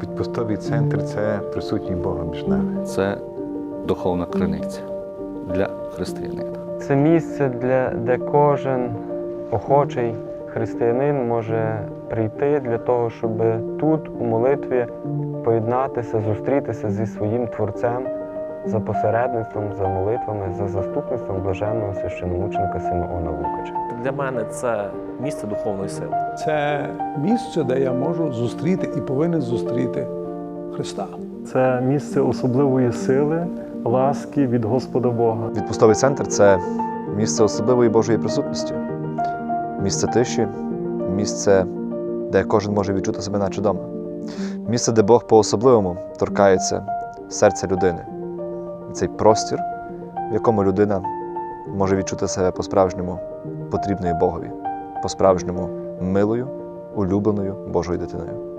Підпустовий центр це присутній Бога між нами. Це духовна криниця для християнина. Це місце, для, де кожен охочий християнин може прийти для того, щоб тут, у молитві, поєднатися, зустрітися зі своїм Творцем за посередництвом, за молитвами, за заступництвом блаженного священомученика Симеона Лукача. Для мене це місце духовної сили. Це місце, де я можу зустріти і повинен зустріти Христа. Це місце особливої сили, ласки від Господа Бога. Відпустовий центр це місце особливої Божої присутності, місце тиші, місце, де кожен може відчути себе наче вдома. Місце, де Бог по-особливому торкається серця людини. Цей простір, в якому людина може відчути себе по-справжньому потрібною Богові, по-справжньому милою, улюбленою Божою дитиною.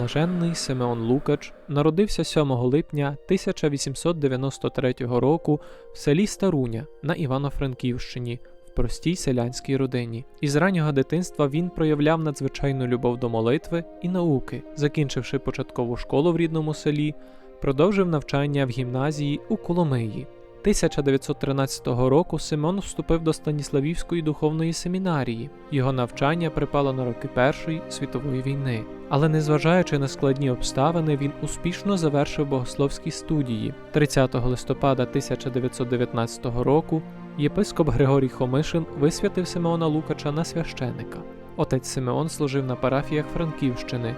Блаженний Симеон Лукач народився 7 липня 1893 року в селі Старуня на Івано-Франківщині в простій селянській родині. Із раннього дитинства він проявляв надзвичайну любов до молитви і науки, закінчивши початкову школу в рідному селі, продовжив навчання в гімназії у Коломиї. 1913 року Симон вступив до Станіславівської духовної семінарії. Його навчання припало на роки Першої світової війни. Але незважаючи на складні обставини, він успішно завершив богословські студії. 30 листопада 1919 року єпископ Григорій Хомишин висвятив Симеона Лукача на священика. Отець Симеон служив на парафіях Франківщини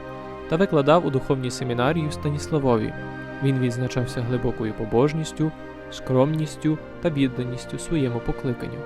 та викладав у духовній семінарії в Станіславові. Він відзначався глибокою побожністю, скромністю та відданістю своєму покликанню.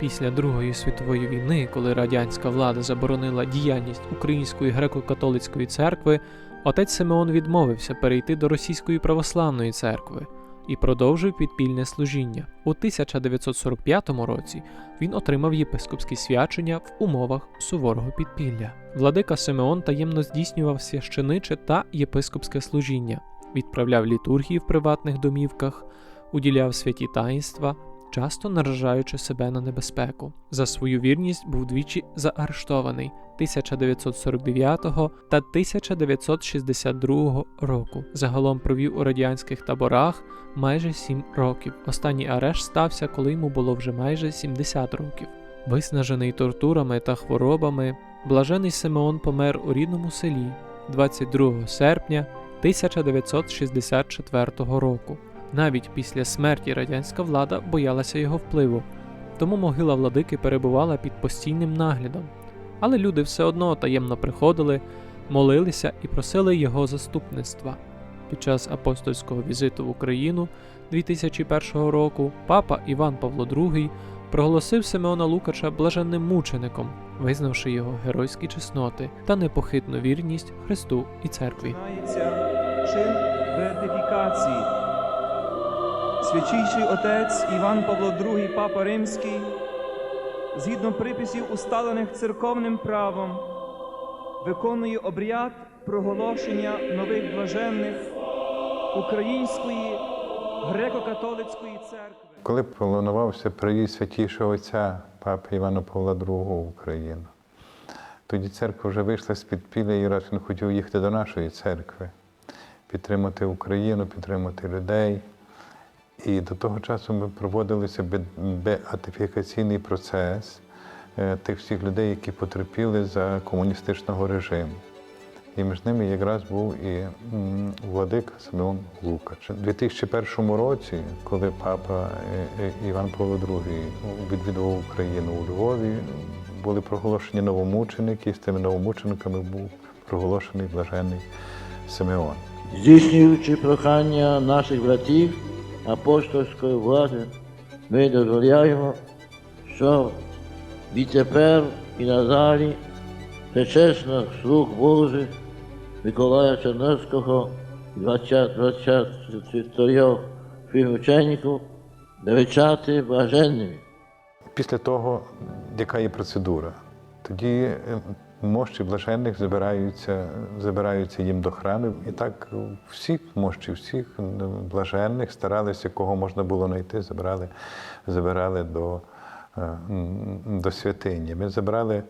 Після Другої світової війни, коли радянська влада заборонила діяльність Української греко-католицької церкви, отець Симеон відмовився перейти до Російської православної церкви і продовжив підпільне служіння. У 1945 році він отримав єпископські свячення в умовах суворого підпілля. Владика Симеон таємно здійснював священиче та єпископське служіння, відправляв літургії в приватних домівках, уділяв святі таїнства, часто наражаючи себе на небезпеку. За свою вірність був двічі заарештований 1949 та 1962 року. Загалом провів у радянських таборах майже 7 років. Останній арешт стався, коли йому було вже майже 70 років. Виснажений тортурами та хворобами, блажений Симеон помер у рідному селі 22 серпня 1964 року. Навіть після смерті радянська влада боялася його впливу, тому могила владики перебувала під постійним наглядом. Але люди все одно таємно приходили, молилися і просили його заступництва. Під час апостольського візиту в Україну 2001 року папа Іван Павло II проголосив Симеона Лукача блаженним мучеником, визнавши його геройські чесноти та непохитну вірність Христу і церкві. Чин беатифікації. Свячійший отець Іван Павло II, Папа Римський, згідно приписів, усталених церковним правом, виконує обряд проголошення нових блаженних Української греко-католицької церкви. Коли планувався приїзд святішого отця Папи Івана Павла II в Україну, тоді церква вже вийшла з підпілля і раз він хотів їхати до нашої церкви, підтримати Україну, підтримати людей. І до того часу ми проводилися бе- беатифікаційний процес, е, тих всіх людей, які потерпіли за комуністичного режиму. І між ними якраз був і владик Симеон Лукач. У 2001 році, коли папа е, е, Іван Павло II відвідував Україну у Львові, були проголошені новомученики, і з тими новомучениками був проголошений блажений Симеон. Здійснюючи прохання наших братів апостольської влади, ми дозволяємо, що відтепер і надалі причесних слуг Божих Миколая Чернецького, 20 24 співучеників, величати блаженними. Після того, яка є процедура, тоді е, мощі блаженних забираються, забираються їм до храмів. І так всіх мощі, всіх блаженних старалися, кого можна було знайти, забирали, забирали до, е, до святині. Ми забрали.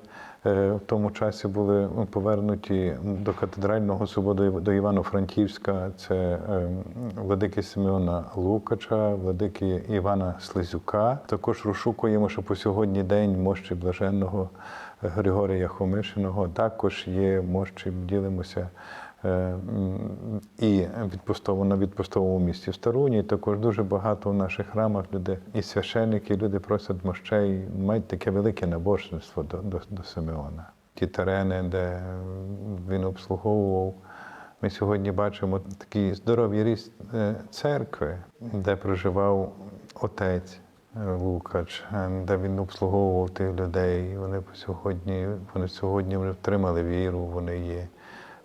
е, В тому часі були повернуті до катедрального собору до Івано-Франківська. Це е, владики Симеона Лукача, владики Івана Слизюка. Також розшукуємо, що по сьогодні день мощі блаженного Григорія Хомишиного. Також є мощі, ділимося е, і відпустово на відпустовому місці в Старуні. Також дуже багато в наших храмах люди і священники, і люди просять мощей, мають таке велике набожництво до, до, до Симеона. Ті терени, де він обслуговував. Ми сьогодні бачимо такий здоровий ріст е, церкви, де проживав отець Лукач, е, де він обслуговував тих людей. Вони сьогодні, вони сьогодні вони втримали віру, вони є,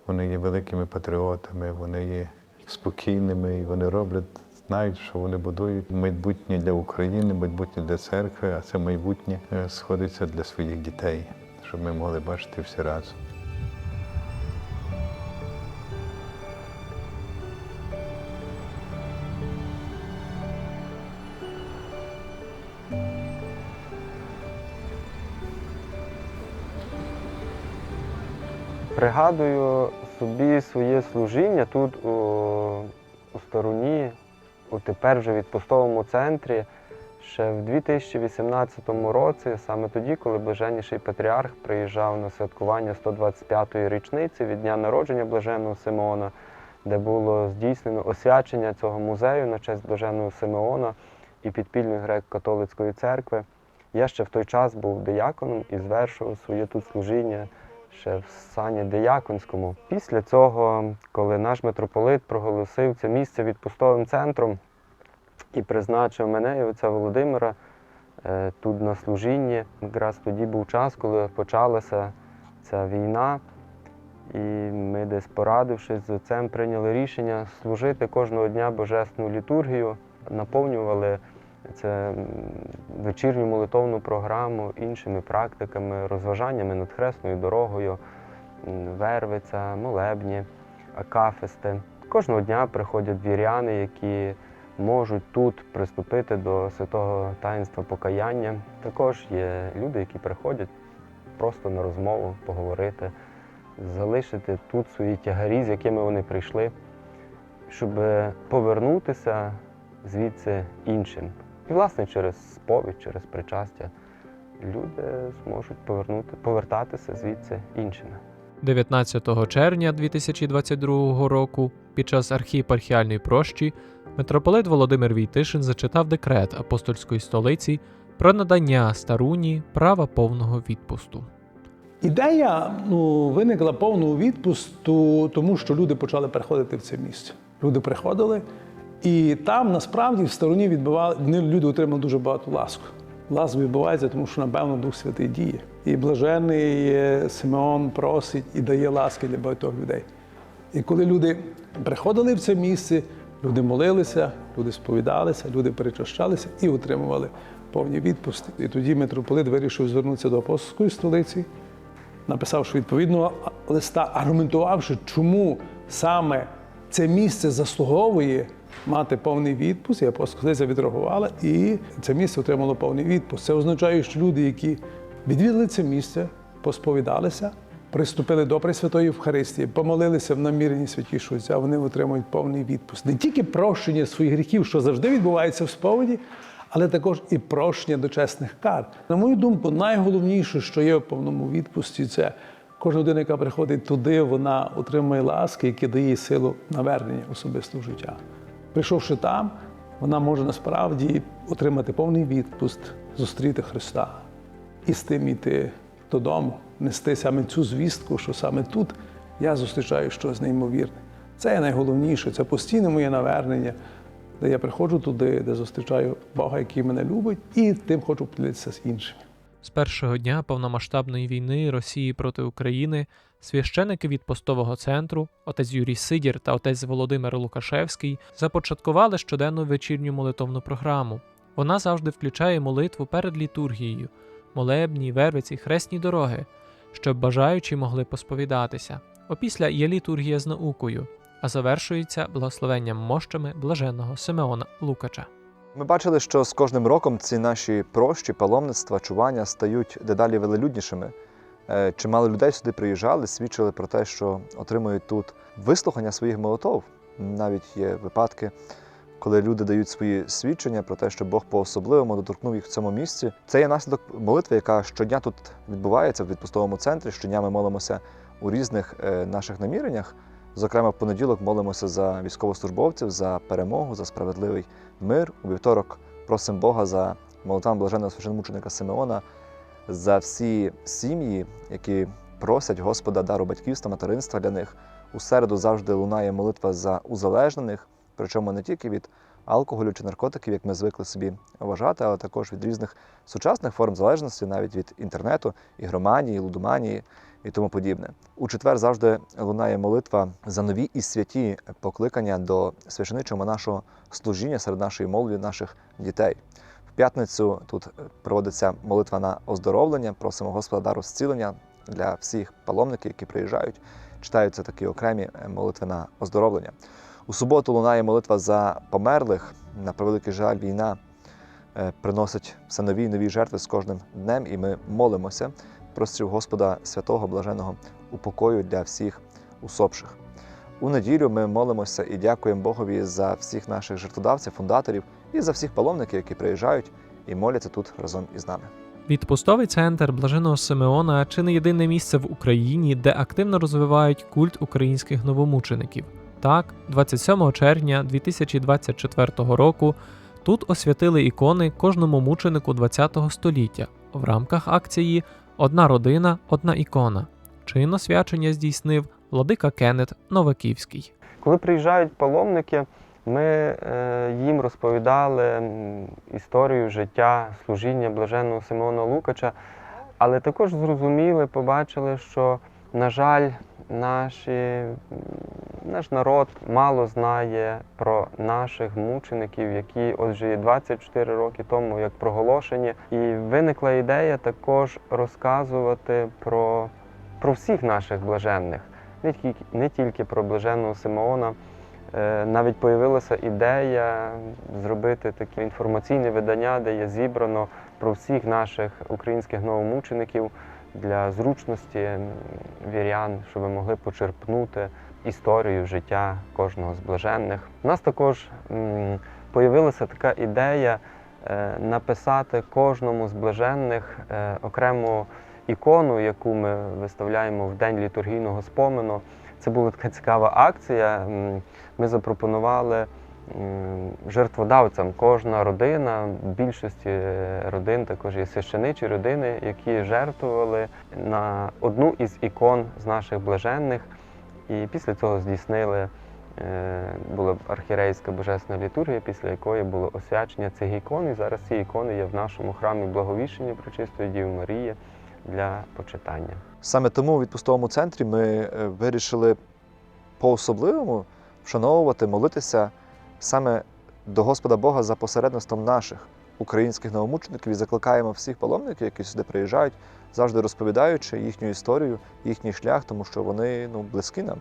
вони є великими патріотами, вони є спокійними і вони роблять, знають, що вони будують майбутнє для України, майбутнє для церкви, а це майбутнє е, сходиться для своїх дітей, щоб ми могли бачити всі разом. Пригадую собі своє служіння тут у, у стороні, у тепер вже відпустовому центрі. Ще в 2018 році, саме тоді, коли блаженніший патріарх приїжджав на святкування 125-ї річниці від дня народження блаженного Симеона, де було здійснено освячення цього музею на честь блаженного Симеона і підпільної греко-католицької церкви. Я ще в той час був дияконом і звершував своє тут служіння ще в сані дияконському. Після цього, коли наш митрополит проголосив це місце відпустовим центром і призначив мене і отця Володимира е, тут на служінні, якраз тоді був час, коли почалася ця війна. І ми десь порадившись з отцем, прийняли рішення служити кожного дня божественну літургію, наповнювали це вечірню молитовну програму іншими практиками, розважаннями над хресною дорогою, вервиця, молебні, акафисти. Кожного дня приходять віряни, які можуть тут приступити до святого таїнства покаяння. Також є люди, які приходять просто на розмову, поговорити, залишити тут свої тягарі, з якими вони прийшли, щоб повернутися звідси іншим. І, власне, через сповідь, через причастя люди зможуть повернути, повертатися звідси іншими. 19 червня 2022 року під час архієпархіальної прощі митрополит Володимир Війтишин зачитав декрет апостольської столиці про надання старуні права повного відпусту. Ідея ну, виникла повного відпусту, тому що люди почали приходити в це місце. Люди приходили, і там насправді в стороні відбували, люди отримали дуже багато ласку. Ласка відбувається, тому що, напевно, Дух Святий діє. І блажений Симеон просить і дає ласки для багатьох людей. І коли люди приходили в це місце, люди молилися, люди сповідалися, люди перечащалися і отримували повні відпусти. І тоді митрополит вирішив звернутися до апостольської столиці, написавши відповідного листа, аргументувавши, чому саме це місце заслуговує мати повний відпуск. Апостольська столиця відреагувала, і це місце отримало повний відпуск. Це означає, що люди, які відвідали це місце, посповідалися, приступили до Пресвятої Євхаристії, помолилися в наміренні святішого Отця, вони отримують повний відпуск. Не тільки прощення своїх гріхів, що завжди відбувається в сповіді, але також і прощення дочесних кар. На мою думку, найголовніше, що є в повному відпусті, це кожна людина, яка приходить туди, вона отримує ласки, які дає силу навернення особистого життя. Прийшовши там, вона може насправді отримати повний відпуст, зустріти Христа і з тим йти додому, нести саме цю звістку, що саме тут я зустрічаю щось неймовірне. Це найголовніше, це постійне моє навернення, де я приходжу туди, де зустрічаю Бога, який мене любить, і тим хочу поділитися з іншими. З першого дня повномасштабної війни Росії проти України священики від постового центру, отець Юрій Сидір та отець Володимир Лукашевський започаткували щоденну вечірню молитовну програму. Вона завжди включає молитву перед літургією, молебні, вервиці, хресні дороги, щоб бажаючі могли посповідатися. Опісля є літургія з наукою, а завершується благословенням мощами блаженного Симеона Лукача. Ми бачили, що з кожним роком ці наші прощі, паломництва, чування стають дедалі велелюднішими. Е, Чимало людей сюди приїжджали, свідчили про те, що отримують тут вислухання своїх молитов. Навіть є випадки, коли люди дають свої свідчення про те, що Бог по-особливому доторкнув їх в цьому місці. Це є наслідок молитви, яка щодня тут відбувається в відпустовому центрі. Щодня ми молимося у різних е, наших наміреннях. Зокрема, в понеділок молимося за військовослужбовців, за перемогу, за справедливий мир. У вівторок просимо Бога за молитвами блаженного священмученика Симеона, за всі сім'ї, які просять Господа дару батьківства, материнства для них. У середу завжди лунає молитва за узалежнених, причому не тільки від алкоголю чи наркотиків, як ми звикли собі вважати, але також від різних сучасних форм залежності, навіть від інтернету, ігроманії, лудоманії і тому подібне. У четвер завжди лунає молитва за нові і святі покликання до священичого нашого служіння серед нашої молоді, наших дітей. П'ятницю тут проводиться молитва на оздоровлення. Просимо Господа дару зцілення для всіх паломників, які приїжджають. Читаються такі окремі молитви на оздоровлення. У суботу лунає молитва за померлих. На превеликий жаль, війна е, приносить все нові і нові жертви з кожним днем, і ми молимося, просив Господа святого блаженого упокою для всіх усопших. У неділю ми молимося і дякуємо Богові за всіх наших жертводавців, фундаторів і за всіх паломників, які приїжджають і моляться тут разом із нами. Відпустовий центр Блаженого Симеона чи не єдине місце в Україні, де активно розвивають культ українських новомучеників. Так, 27 червня 2024 року тут освятили ікони кожному мученику ХХ століття в рамках акції Одна родина, одна ікона. Чин освячення здійснив владика Кеннет Новаківський. Коли приїжджають паломники, ми е, їм розповідали історію життя, служіння блаженного Симеона Лукача, але також зрозуміли, побачили, що, на жаль, наші, наш народ мало знає про наших мучеників, які отже 24 роки тому як проголошені. І виникла ідея також розказувати про, про всіх наших блаженних не тільки, не тільки про блаженного Симеона. Е, Навіть появилася ідея зробити таке інформаційне видання, де є зібрано про всіх наших українських новомучеників для зручності вірян, щоб могли почерпнути історію життя кожного з блаженних. У нас також появилася така ідея е, написати кожному з блаженних е, окрему ікону, яку ми виставляємо в день літургійного спомену. Це була така цікава акція. Ми запропонували жертводавцям кожна родина, більшості е, родин також є священичі родини, які жертвували на одну із ікон з наших блаженних. І після цього здійснили е, була архірейська божественна літургія, після якої було освячення цих ікон. І зараз ці ікони є в нашому храмі Благовіщення Пречистої Діви Марії для почитання. Саме тому у відпустовому центрі ми е, вирішили по-особливому вшановувати, молитися саме до Господа Бога за посередництвом наших українських новомучеників і закликаємо всіх паломників, які сюди приїжджають, завжди розповідаючи їхню історію, їхній шлях, тому що вони ну, близькі нам.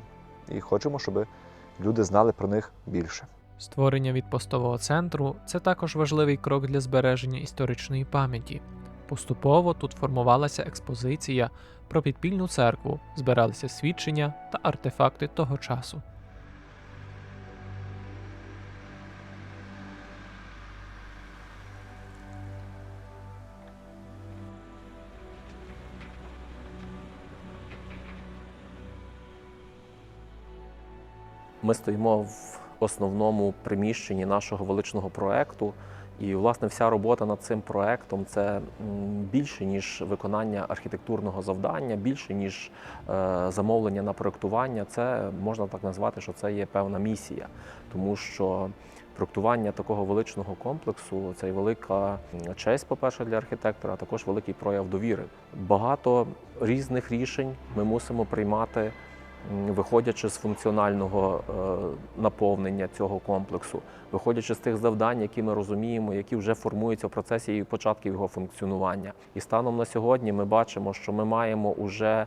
І хочемо, щоб люди знали про них більше. Створення відпостового центру це також важливий крок для збереження історичної пам'яті. Поступово тут формувалася експозиція про підпільну церкву, збиралися свідчення та артефакти того часу. Ми стоїмо в основному приміщенні нашого величного проекту. І, власне, вся робота над цим проектом це більше ніж виконання архітектурного завдання, більше ніж е, замовлення на проектування. Це можна так назвати, що це є певна місія, тому що проектування такого величного комплексу це й велика честь, по-перше, для архітектора, а також великий прояв довіри. Багато різних рішень ми мусимо приймати, виходячи з функціонального е, наповнення цього комплексу, виходячи з тих завдань, які ми розуміємо, які вже формуються в процесі і початків його функціонування. І станом на сьогодні ми бачимо, що ми маємо уже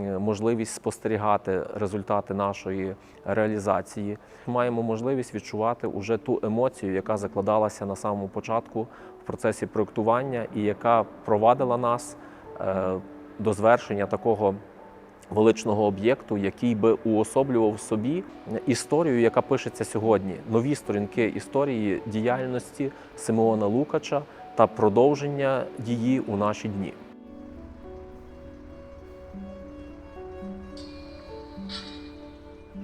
е, можливість спостерігати результати нашої реалізації. Маємо можливість відчувати уже ту емоцію, яка закладалася на самому початку в процесі проєктування і яка провадила нас е, до звершення такого величного об'єкту, який би уособлював собі історію, яка пишеться сьогодні, нові сторінки історії діяльності Симеона Лукача та продовження її у наші дні.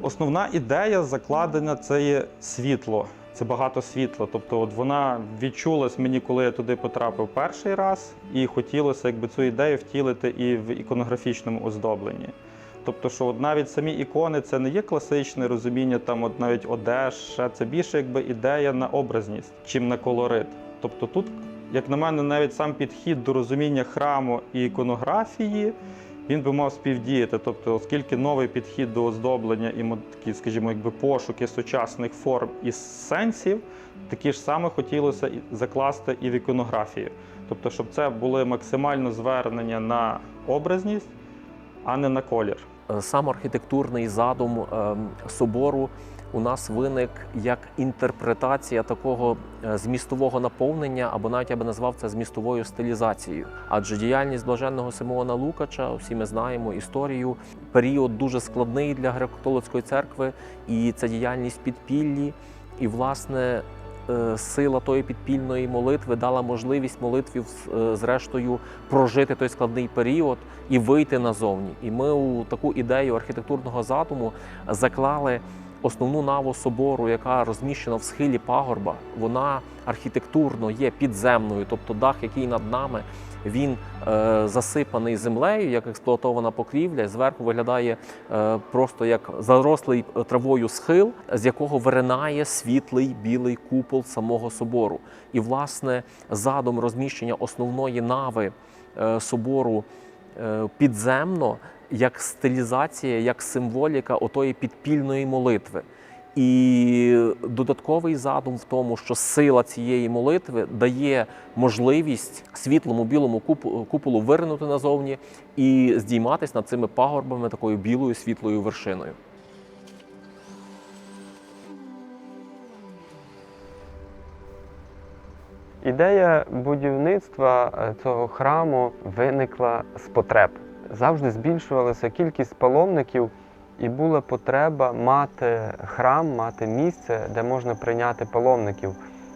Основна ідея закладена це є світло. Це багато світла. Тобто, от вона відчулась мені, коли я туди потрапив перший раз, і хотілося якби цю ідею втілити і в іконографічному оздобленні. Тобто, що от навіть самі ікони це не є класичне розуміння, там от навіть одеж, це більше якби ідея на образність, чим на колорит. Тобто тут, як на мене, навіть сам підхід до розуміння храму і іконографії він би мав співдіяти. Тобто, оскільки новий підхід до оздоблення і такі, скажімо, якби пошуки сучасних форм і сенсів, такі ж саме хотілося закласти і в іконографію. Тобто, щоб це були максимально звернення на образність, а не на колір. Е, Сам архітектурний задум ем, собору у нас виник як інтерпретація такого е, змістового наповнення, або навіть я би назвав це змістовою стилізацією. Адже діяльність блаженного Симеона Лукача, всі ми знаємо історію, період дуже складний для греко-католицької церкви, і це діяльність підпіллі. І, власне, е, сила тої підпільної молитви дала можливість молитві е, зрештою прожити той складний період і вийти назовні. І ми у таку ідею архітектурного задуму заклали основну наву собору, яка розміщена в схилі пагорба. Вона архітектурно є підземною, тобто дах, який над нами. Він е, засипаний землею, як експлуатована покрівля. Зверху виглядає е, просто як зарослий травою схил, з якого виринає світлий білий купол самого собору. І, власне, задум розміщення основної нави е, собору е, підземно, як стилізація, як символіка отої підпільної молитви. І додатковий задум в тому, що сила цієї молитви дає можливість світлому білому куп- куполу виринути назовні і здійматись над цими пагорбами такою білою світлою вершиною. Ідея будівництва е, цього храму виникла з потреб. Завжди збільшувалася кількість паломників, і була потреба мати храм, мати місце, де можна прийняти паломників.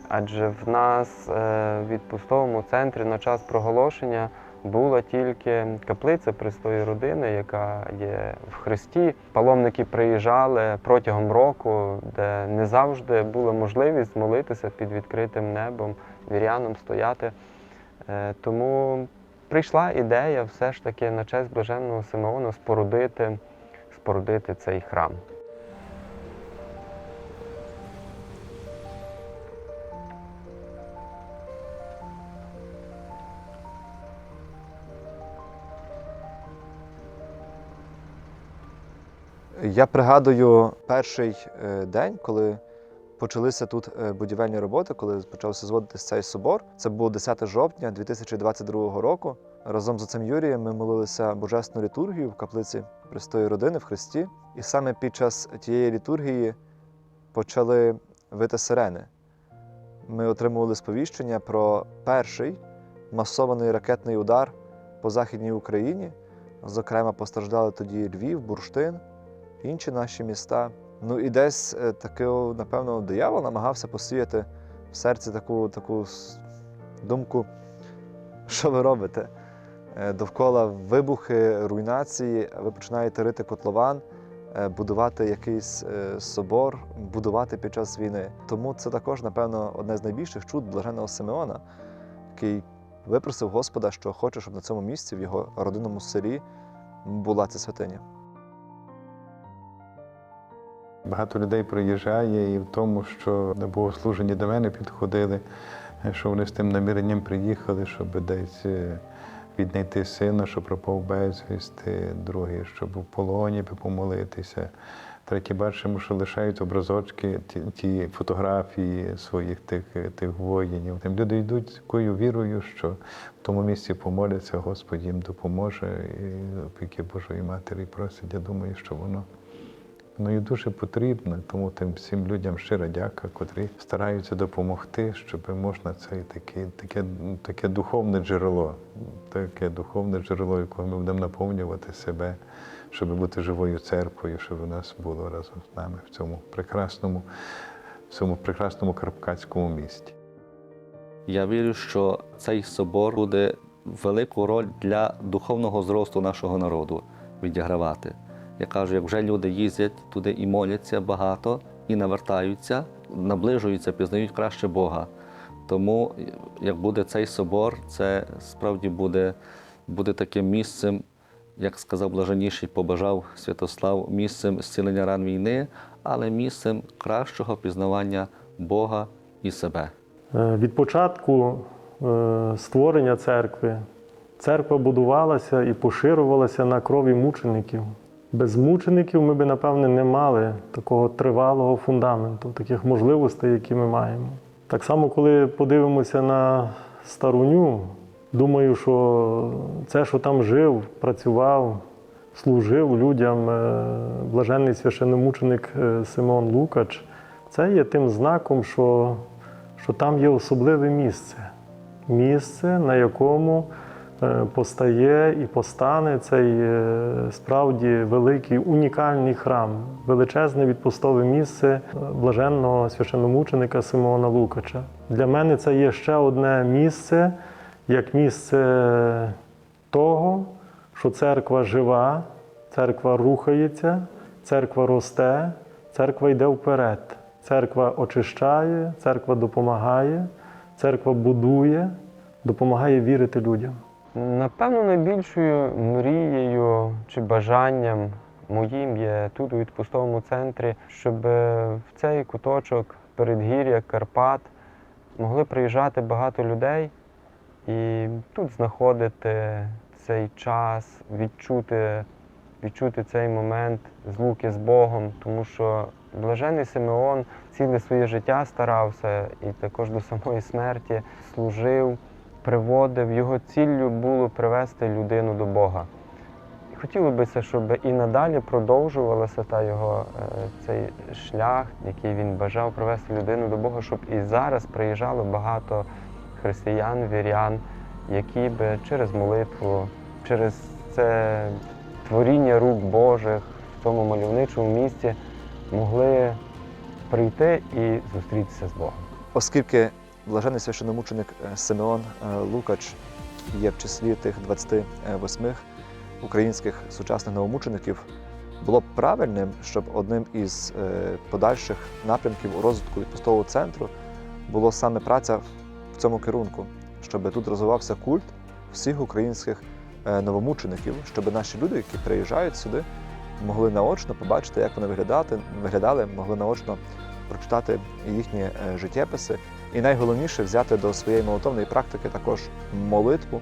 Адже в нас е, в відпустовому центрі на час проголошення була тільки каплиця Престої родини, яка є в Христі. Паломники приїжджали протягом року, де не завжди була можливість молитися під відкритим небом, вірянам стояти. Е, Тому прийшла ідея все ж таки на честь блаженного Симеона спорудити, спорудити цей храм. Я пригадую перший е, день, коли почалися тут е, будівельні роботи, коли почався зводитися цей собор. Це було 10 жовтня 2022 року. Разом з отцем Юрієм ми молилися божественну літургію в каплиці Престої родини в Христі. І саме під час тієї літургії почали вити сирени. Ми отримували сповіщення про перший масований ракетний удар по Західній Україні. Зокрема, постраждали тоді Львів, Бурштин інші наші міста. Ну і десь е, таки, напевно, диявол намагався посіяти в серці таку, таку думку, що ви робите? Е, Довкола вибухи, руйнації, ви починаєте рити котлован, е, будувати якийсь собор, будувати під час війни. Тому це також, напевно, одне з найбільших чуд блаженого Симеона, який випросив Господа, що хоче, щоб на цьому місці, в його родинному селі, була ця святиня. Багато людей приїжджає і в тому, що на богослуженні до мене підходили, що вони з тим наміренням приїхали, щоб десь е, віднайти сина, що пропав безвісти, другі, щоб у полоні помолитися. Треті бачимо, що лишають образочки, ті, ті фотографії своїх тих, тих воїнів. Тим люди йдуть з такою вірою, що в тому місці помоляться, Господь їм допоможе, і опіки Божої Матері просять. Я думаю, що воно Воно є дуже потрібно, тому тим всім людям щира дяка, котрі стараються допомогти, щоб можна це таке, таке, таке духовне джерело, таке духовне джерело, якого ми будемо наповнювати себе, щоб бути живою церквою, щоб у нас було разом з нами в цьому прекрасному, в цьому прекрасному карпатському місті. Я вірю, що цей собор буде велику роль для духовного зросту нашого народу відігравати. Я кажу, як вже люди їздять туди і моляться багато, і навертаються, наближуються, пізнають краще Бога. Тому, як буде цей собор, це справді буде, буде таким місцем, як сказав блаженніший, побажав Святослав, місцем зцілення ран війни, але місцем кращого пізнавання Бога і себе. Е, Від початку е, створення церкви церква будувалася і поширювалася на крові мучеників. Без мучеників ми би, напевне, не мали такого тривалого фундаменту, таких можливостей, які ми маємо. Так само, коли подивимося на старуню, думаю, що це, що там жив, працював, служив людям е, блаженний священномученик е, Симеон Лукач, це є тим знаком, що, що там є особливе місце. Місце, на якому постає і постане цей е, справді великий унікальний храм, величезне відпустове місце е, блаженного священномученика Симеона Лукача. Для мене це є ще одне місце, як місце того, що церква жива, церква рухається, церква росте, церква йде вперед. Церква очищає, церква допомагає, церква будує, допомагає вірити людям. Напевно, найбільшою мрією чи бажанням моїм є тут у відпустовому центрі, щоб в цей куточок передгір'я Карпат могли приїжджати багато людей і тут знаходити цей час, відчути, відчути цей момент злуки з Богом, тому що блажений Симеон ціле своє життя старався і також до самої смерті служив приводив, його ціллю було привести людину до Бога. Хотілося б, щоб і надалі продовжувалося та його е, цей шлях, який він бажав привести людину до Бога, щоб і зараз приїжджало багато християн, вірян, які би через молитву, через це творіння рук Божих в цьому мальовничому місці могли прийти і зустрітися з Богом. Оскільки блажений священомученик е, Симеон е, Лукач є в числі тих 28 українських сучасних новомучеників, було б правильним, щоб одним із е, подальших напрямків у розвитку відпустового центру було саме праця в цьому керунку, щоб тут розвивався культ всіх українських е, новомучеників, щоб наші люди, які приїжджають сюди, могли наочно побачити, як вони виглядати, виглядали, могли наочно прочитати їхні е, життєписи, і найголовніше взяти до своєї молитовної практики також молитву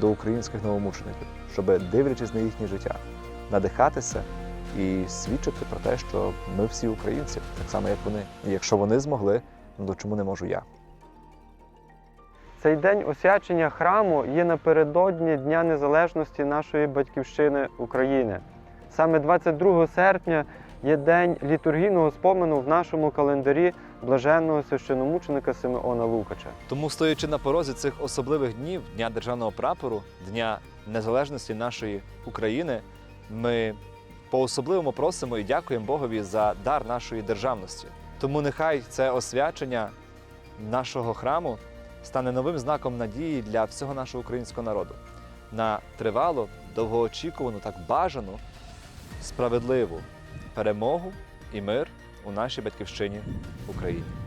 до українських новомучеників, щоб, дивлячись на їхнє життя, надихатися і свідчити про те, що ми всі українці, так само як вони. І якщо вони змогли, ну то чому не можу я? Цей день освячення храму є напередодні Дня Незалежності нашої батьківщини України. Саме 22 серпня є день літургійного спомену в нашому календарі блаженного священомученика Симеона Лукача. Тому, стоячи на порозі цих особливих днів Дня державного прапору, Дня незалежності нашої України, ми по-особливому просимо і дякуємо Богові за дар нашої державності. Тому нехай це освячення нашого храму стане новим знаком надії для всього нашого українського народу на тривалу, довгоочікувану, так бажану, справедливу перемогу і мир у нашій батьківщині Україні.